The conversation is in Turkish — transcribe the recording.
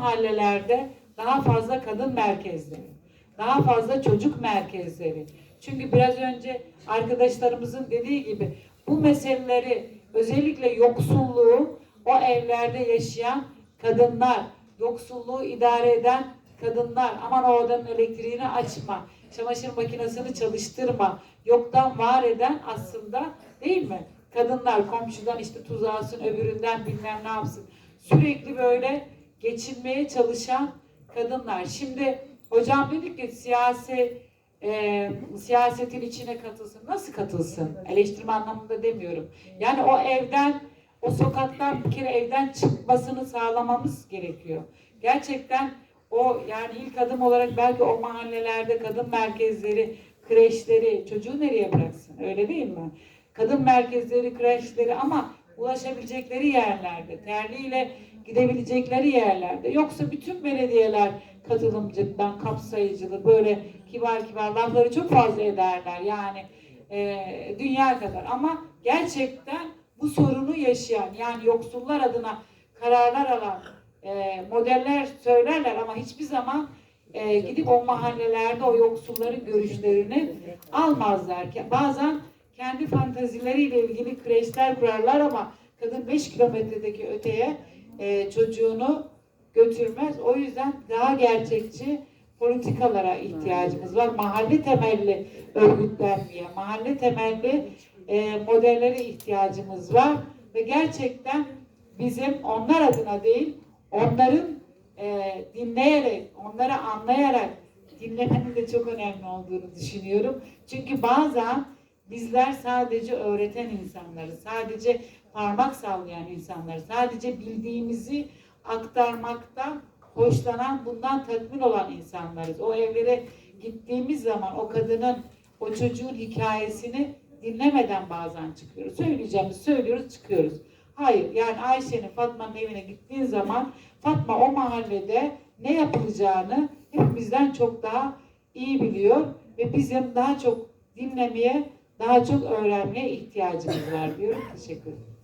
mahallelerde daha fazla kadın merkezleri, daha fazla çocuk merkezleri. Çünkü biraz önce arkadaşlarımızın dediği gibi bu meseleleri özellikle yoksulluğu o evlerde yaşayan kadınlar, yoksulluğu idare eden kadınlar, aman o odanın elektriğini açma, çamaşır makinesini çalıştırma, yoktan var eden aslında değil mi? Kadınlar komşudan işte tuz alsın, öbüründen bilmem ne yapsın. Sürekli böyle geçinmeye çalışan kadınlar. Şimdi hocam dedik ki siyasi e, siyasetin içine katılsın. Nasıl katılsın? Eleştirme anlamında demiyorum. Yani o evden, o sokaktan bir kere evden çıkmasını sağlamamız gerekiyor. Gerçekten o yani ilk adım olarak belki o mahallelerde kadın merkezleri, kreşleri, çocuğu nereye bıraksın? Öyle değil mi? Kadın merkezleri, kreşleri ama ulaşabilecekleri yerlerde, terliğiyle gidebilecekleri yerlerde. Yoksa bütün belediyeler katılımcılıktan, kapsayıcılığı böyle kibar kibar lafları çok fazla ederler. Yani e, dünya kadar. Ama gerçekten bu sorunu yaşayan yani yoksullar adına kararlar alan e, modeller söylerler ama hiçbir zaman e, gidip o mahallelerde o yoksulların görüşlerini almazlar. Bazen kendi fantazileriyle ilgili kreşler kurarlar ama kadın 5 kilometredeki öteye e, çocuğunu götürmez. O yüzden daha gerçekçi politikalara ihtiyacımız var. Mahalle temelli örgütlenmeye, mahalle temelli e, modellere ihtiyacımız var ve gerçekten bizim onlar adına değil, onların e, dinleyerek, onları anlayarak dinlemenin de çok önemli olduğunu düşünüyorum. Çünkü bazen bizler sadece öğreten insanları, sadece parmak sallayan insanları, sadece bildiğimizi aktarmaktan hoşlanan, bundan tatmin olan insanlarız. O evlere gittiğimiz zaman o kadının, o çocuğun hikayesini dinlemeden bazen çıkıyoruz. Söyleyeceğimizi söylüyoruz, çıkıyoruz. Hayır, yani Ayşe'nin, Fatma'nın evine gittiğin zaman Fatma o mahallede ne yapılacağını hepimizden çok daha iyi biliyor ve bizim daha çok dinlemeye, daha çok öğrenmeye ihtiyacımız var diyorum. Teşekkür ederim.